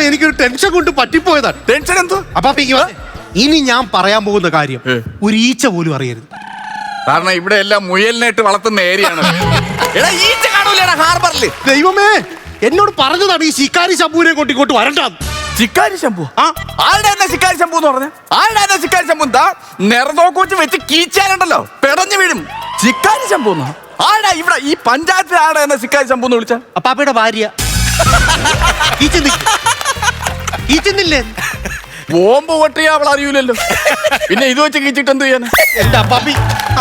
എനിക്കൊരു ടെൻഷൻ കൊണ്ട് പറ്റിപ്പോയതാണ് ടെൻഷൻ എന്തോ? അപ്പൊ. ഇനി ഞാൻ പറയാൻ പോകുന്ന കാര്യം ഒരു ഈച്ച പോലും അറിയരുത്. കാരണം ഇവിടെ എല്ലാം മുയലിനായിട്ട് വളർത്തുന്ന ഏരിയയാണ്. എടാ ഈച്ച കാണൂലടാ ഹാർബറിൽ ദൈവമേ എന്നോട് പറഞ്ഞതാണ് ഈ ശിക്കാരി ശംഭുവിനെ കൊണ്ട് ഇങ്ങോട്ട് വരണ്ട ചിക്കാരി ശമ്പു ആ. ആരുടെ തന്നെ ശിക്കാരി ശമ്പു എന്ന് പറഞ്ഞു? ആരുടെ തന്നെ ശിക്കാരി ശമ്പു എന്താ? നിറതോക്ക് വെച്ച് കീച്ചാലുണ്ടല്ലോ പെടഞ്ഞു വീഴും. ചിക്കാരി ശമ്പു എന്നോ? ആടാ ഇവിടെ ഈ പഞ്ചായത്തിൽ ആടെ തന്നെ ശിക്കാരി ശമ്പു എന്ന് വിളിച്ച? അപ്പാപ്പയുടെ ഭാര്യ. ഈ ചിന്തിക്ക് ഈ ചെന്നില്ലേ ബോംബ് പൊട്ടിയ അവൾ അറിയൂലല്ലോ. പിന്നെ ഇത് വെച്ച് കീച്ചിട്ട് എന്ത് ചെയ്യാൻ എന്റെ അപ്പാപ്പി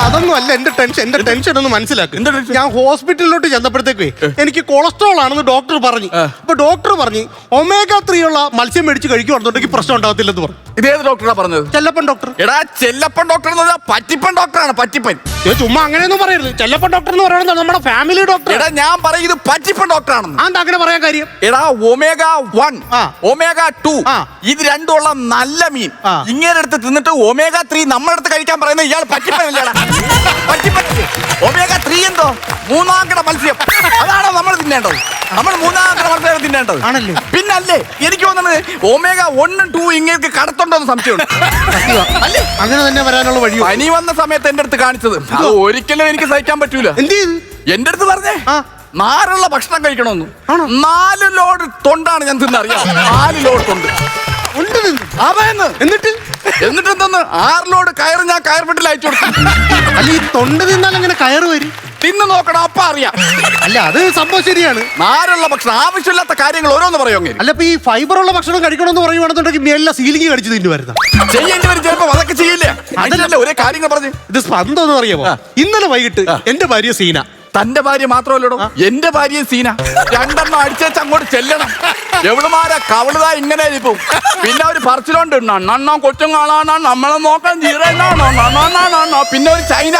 അതൊന്നും അല്ല എന്റെ ടെൻഷൻ എന്റെ ടെൻഷൻ ഒന്ന് മനസ്സിലാക്കും. ഞാൻ ഹോസ്പിറ്റലിലോട്ട് ചെന്നപ്പോഴത്തേക്ക് എനിക്ക് കൊളസ്ട്രോൾ ആണെന്ന് ഡോക്ടർ പറഞ്ഞു. അപ്പൊ ഡോക്ടർ പറഞ്ഞു ഒമേഗ ത്രീ ഉള്ള മത്സ്യം മേടിച്ച് കഴിക്കുവാണെന്നുണ്ടെങ്കിൽ പ്രശ്നം ഉണ്ടാകത്തില്ലെന്ന് പറഞ്ഞു. ഇതേത് ഡോക്ടറാ പറഞ്ഞത്? ചെല്ലപ്പൻ ഡോക്ടർ എടാ ചെല്ലപ്പൻ ഡോക്ടർ എന്ന് പറഞ്ഞാൽ പറ്റിപ്പൻ ഡോക്ടറാണ് പറ്റിപ്പൻ. ഞാൻ ചുമ്മാ അങ്ങനെയൊന്നും പറയരുത്. ചെല്ലപ്പൻ ഡോക്ടർ എന്ന് പറയുന്നത് നമ്മുടെ ഫാമിലി ഡോക്ടർ എടാ ഞാൻ പറയും ഇത് പറ്റിപ്പൻ ഡോക്ടറാണെന്ന് ആണ്ട് അങ്ങനെ പറയാൻ കാര്യം? എടാ ഒമേഗ വൺ. ഒമേഗ ടു ഇത് രണ്ടുള്ള നല്ല മീൻ. ഇങ്ങനെ എടുത്ത് തിന്നിട്ട് ഒമേഗ ത്രീ നമ്മളടുത്ത് കഴിക്കാൻ പറയുന്ന ഇയാൾ പറ്റിപ്പനല്ലേടാ. ഒമേഗ ത്രീ എന്തോ? മൂന്നാം കിട മത്സ്യം അതാണോ നമ്മൾ തിന്നേണ്ടത്? നമ്മൾ മൂന്നാം കിട മത്സ്യം തിന്നേണ്ടത്. ആണല്ലേ? പിന്നല്ലേ എനിക്ക് തോന്നുന്നത് ഒമേഗ ഒന്നും ടൂ ഇങ്ങനെ കടത്തുണ്ടോ എന്ന് സംശയമുണ്ട്. അങ്ങനെ തന്നെ വരാനുള്ള വഴി പനി വന്ന സമയത്ത് എന്റെ അടുത്ത് കാണിച്ചത്. അത് ഒരിക്കലും എനിക്ക് സഹിക്കാൻ പറ്റൂല. എന്റെ അടുത്ത് പറഞ്ഞേ ആ. നാരുള്ള ഭക്ഷണം കഴിക്കണമെന്ന്? നാല് ലോഡ് തൊണ്ടാണ് ഞാൻ തിന്നറിയാം. നാല് ലോഡ് തൊണ്ട്. ഉണ്ട് എന്നിട്ട്? എന്നിട്ട് ആറിലോട് കയറ് ഞാൻ കയർപെട്ടിൽ അയച്ചു കൊടുത്തു അല്ല ഈ തൊണ്ട തിന്നാൽ അങ്ങനെ കയറ് വരും? തിന്ന് നോക്കണം അപ്പ അറിയാം. അല്ല അത് സംഭവം ശരിയാണ്. നാരുള്ള ഭക്ഷണം ആവശ്യമില്ലാത്ത കാര്യങ്ങൾ ഓരോന്ന് പറയുമെങ്കിൽ അല്ല ഇപ്പൊ ഈ ഫൈബർ ഉള്ള ഭക്ഷണം കഴിക്കണമെന്ന് പറയുവാണെന്നുണ്ടെങ്കിൽ മേലെ സീലിംഗ് കടിച്ചു തിന്നു വരുന്നത് ചെയ്യേണ്ടി വരും ചിലപ്പോ അതൊക്കെ ചെയ്യില്ലേ? അതിനല്ലേ ഒരേ കാര്യങ്ങൾ പറഞ്ഞു. ഇത് സ്പന്ദം എന്ന് അറിയാമോ ഇന്നലെ വൈകിട്ട്. എന്റെ ഭാര്യ സീന തന്റെ ഭാര്യ മാത്രമല്ലടോ എന്റെ ഭാര്യ സീന. രണ്ടെണ്ണം അടിച്ചേച്ച് അങ്ങോട്ട് ചെല്ലണം. എവിടുമാരാ കവളുതാ ഇങ്ങനെ ഇരിക്കും പിന്നെ ഒരു പറച്ചിലോണ്ട് നണ്ണോ കൊച്ചും കാണാനാ നമ്മളെ നോക്കാൻ ജീറോ പിന്നെ ഒരു ചൈന.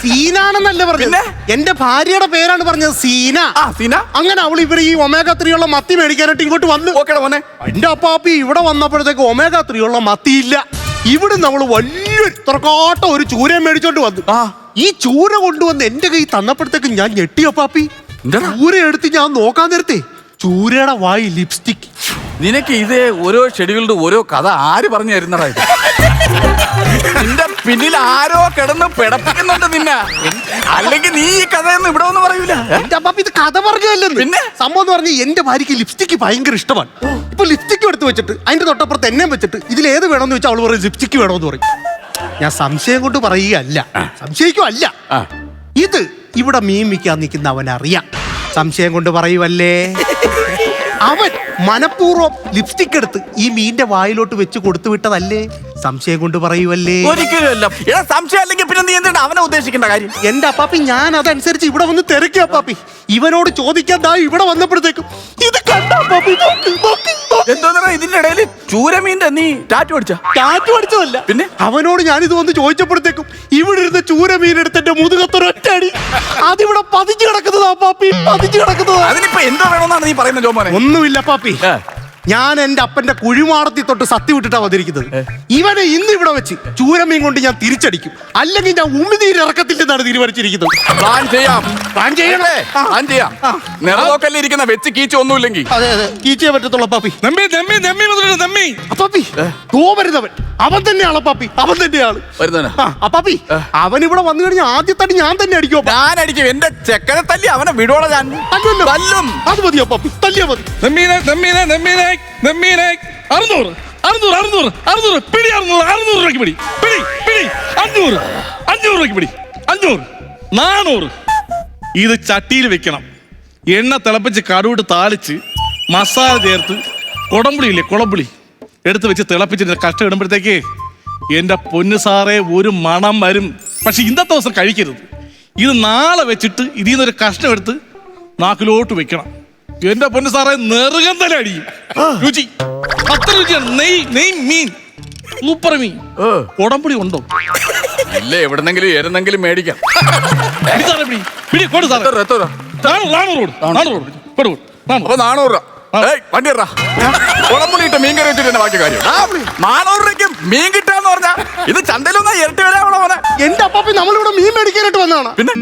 സീനാണെന്നല്ലേ പറഞ്ഞത്? എന്റെ ഭാര്യയുടെ പേരാണ് പറഞ്ഞത് സീന. ആ സീന. അങ്ങനെ അവൾ ഇവിടെ ഈ ഒമേഗ ത്രീ ഉള്ള മത്തി മേടിക്കാനായിട്ട് ഇങ്ങോട്ട് വന്നു. ഓക്കേടാ എന്റെ അപ്പാപ്പി ഇവിടെ വന്നപ്പോഴത്തേക്ക് ഒമേഗ ത്രീ ഉള്ള മത്തിയില്ല ഇവിടെ നമ്മൾ വലിയ ഇത്രക്കാട്ട ഒരു ചൂര മേടിച്ചോണ്ട് വന്നു. ആ. ഈ ചൂര കൊണ്ടുവന്ന് എന്റെ കൈ തന്നപ്പോഴത്തേക്ക് ഞാൻ ഞെട്ടിയോ പാപ്പി? ചൂര എടുത്ത് ഞാൻ നോക്കാൻ നേരത്തെ. ചൂരയുടെ വായി ലിപ്സ്റ്റിക്. നിനക്ക് ഇതേ ഓരോ ഷെഡ്യൂളിന്റെ ഓരോ കഥ ആര് പറഞ്ഞു തരുന്നടാ ഇത്? നിന്റെ പിന്നിൽ ആരോ കിടന്ന് പിടപ്പിക്കുന്നുണ്ട് നിന്നെ. അല്ലെങ്കിൽ നീ ഈ കഥയൊന്നും ഇവിടെ ഒന്നും പറയൂല. എന്റെ അപ്പാപ്പി ഇത് കഥ പറഞ്ഞല്ലോ പിന്നെ? സംഭവം എന്ന് പറഞ്ഞ എന്റെ ഭാര്യക്ക് ലിപ്സ്റ്റിക് ഭയങ്കര ഇഷ്ടമാണ്. ഇപ്പൊ ലിപ്സ്റ്റിക് എടുത്ത് വെച്ചിട്ട് അതിന്റെ തൊട്ടപ്പുറത്ത് എന്നെ വെച്ചിട്ട് ഇതിൽ ഏത് വേണമെന്ന് വെച്ചാൽ അവൾ പറയും ലിപ്സ്റ്റിക് വേണമെന്ന് പറയും. ഞാൻ സംശയം കൊണ്ട് പറയുകയല്ല. സംശയിക്കും അല്ല. ഇത് ഇവിടെ മീൻ വിൽക്കാൻ നിൽക്കുന്ന അവൻ അറിയാം. സംശയം കൊണ്ട് പറയുവല്ലേ? അവൻ മനഃപൂർവം ലിപ്സ്റ്റിക് എടുത്ത് ഈ മീന്റെ വായിലോട്ട് വെച്ച് കൊടുത്തു വിട്ടതല്ലേ? സംശയം കൊണ്ട് പറയുവല്ലേ? ഒരിക്കലുമല്ല. എടാ സംശയം അല്ലെങ്കിൽ പിന്നെ നീ എന്തിനാ അവനെ ഉദ്ദേശിക്കേണ്ട കാര്യം? എന്റെ അപ്പാപ്പി ഞാൻ അതനുസരിച്ച് ഇവിടെ വന്ന് തിരക്കി അപ്പാപ്പി. ഇവനോട് ചോദിക്കാൻ ദാ ഇവിടെ വന്നപ്പോഴത്തേക്കും ഇത് കണ്ട അപ്പാപ്പി? നോക്ക്, നോക്ക്, നോക്ക്. എന്തോന്നാ ഇതിന്റെ ഇടയിൽ ചൂരമീന്റെ നീ ടാറ്റു അടിച്ച? ടാറ്റു അടിച്ചതല്ല. പിന്നെ? അവനോട് ഞാൻ ഇത് വന്ന് ചോദിച്ചപ്പോഴത്തേക്കും ഇവിടെ ഇരുന്ന് ചൂര മീൻ മുതുകത്തൊരു എന്റെ മുതുകത്തൊരൊറ്റടി അതിവിടെ പതിച്ചു കിടക്കുന്നതാ പാപ്പി പതിച്ചു കിടക്കുന്നതാ. അതിനിപ്പോ എന്തോ വേണമെന്നാണ് നീ പറയുന്നത് ജോമോനെ? ഒന്നുമില്ല പാപ്പി ഏ. ഞാൻ എന്റെ അപ്പന്റെ കുഴിമാടത്തി തൊട്ട് സത്യം വിട്ടിട്ടാ വന്നിരിക്കുന്നത്. ഇവനെ ഇന്ന് ഇവിടെ വെച്ച് ചൂരമീൻ കൊണ്ട് ഞാൻ തിരിച്ചടിക്കും. അല്ലെങ്കിൽ ഞാൻ ഉമിനീര് നിന്നാണ് തീരുമാനിച്ചിരിക്കുന്നത്. പ്ലാൻ ചെയ്യാം. പ്ലാൻ ചെയ്യണേ. അല്ലേ? പ്ലാൻ ചെയ്യാം. നിറവോക്കല്ലേ ഇരിക്കുന്ന വെച്ച് കീച്ച ഒന്നുമില്ലെങ്കിൽ. അതെ അതെ. കീച്ചേ പറ്റത്തുള്ള പാപ്പി. നമ്മി നമ്മി നമ്മി നമ്മി അപ്പാപ്പി തോ വരുന്നവൻ അവൻ തന്നെയാണ് അപ്പാപ്പി അവൻ തന്നെയാണ്? അപ്പാപ്പി അവൻ ഇവിടെ വന്നു കഴിഞ്ഞാൽ ആദ്യത്തടി ഞാൻ തന്നെ അടിക്കും ഞാൻ അടിക്കും. എന്റെ ചെക്കനെ തല്ലി അവനെ വിടോളെ ഞാൻ. തല്ലും. അത് മതിയോ അപ്പാപ്പി തല്ലിയാ മതി. നമ്മീനെ നമ്മീനെ നമ്മീനെ നമ്മീനെ അറുന്നൂറ് അറുന്നൂറ് അറുന്നൂറ് അറുന്നൂറ് പിടി അറുന്നൂറ് അറുന്നൂറ് രൂപയ്ക്ക് പിടി. പിടി പിടി. അഞ്ഞൂറ് അഞ്ഞൂറ് രൂപയ്ക്ക് പിടി. അഞ്ഞൂറ് നാനൂറ്. ഇത് ചട്ടിയിൽ വെക്കണം. എണ്ണ തിളപ്പിച്ച് കടുവിട്ട് താളിച്ച് മസാല ചേർത്ത് കുടംപുളി ഇല്ലേ കുളമ്പുളി എടുത്ത് വെച്ച് തിളപ്പിച്ചിട്ട് കഷ്ടം എന്റെ പൊന്നു സാറേ ഒരു മണം വരും. പക്ഷെ ഇന്നത്തെ ദിവസം കഴിക്കരുത്. ഇത് നാളെ വെച്ചിട്ട് ഇതിൽ നിന്നൊരു കഷ്ണം എടുത്ത് നാക്കിലോട്ട് വെക്കണം. എന്റെ പൊന്ന് സാറേ നെറുകം തല അടി രുചി. അത്ര രുചിയാണ്. നെയ് നെയ് മീൻ. സൂപ്പർ മീൻ. ഉടമ്പടി ഉണ്ടോ? ഇല്ല എവിടെന്നെങ്കിലും ഏരുന്നെങ്കിലും മേടിക്കാം. പിടി സാറേ പിടി. പിടി കൊടു സാറേ. എത്ര, എത്ര? നാനൂറ് നാനൂറ് കൊടു നാനൂറ്. കൊടു കൊടു കൊടു. നാനൂറ്. അപ്പൊ നാനൂറ് രൂപ. ഏയ് വണ്ടി ഇറ കുളമ്പുളിയിട്ട് മീൻ കറി വെച്ചിട്ട് ബാക്കി കാര്യം. നാനൂറ് രൂപയ്ക്ക് മീൻ കിട്ടാന്ന് പറഞ്ഞാ ഇത് ചന്തയിലൊന്നാ ഇരട്ടി മോനെ. എന്റെ അപ്പാപ്പി നമ്മളിവിടെ മീൻ മേടിക്കാനായിട്ട് വന്നതാണ്. പിന്നെ?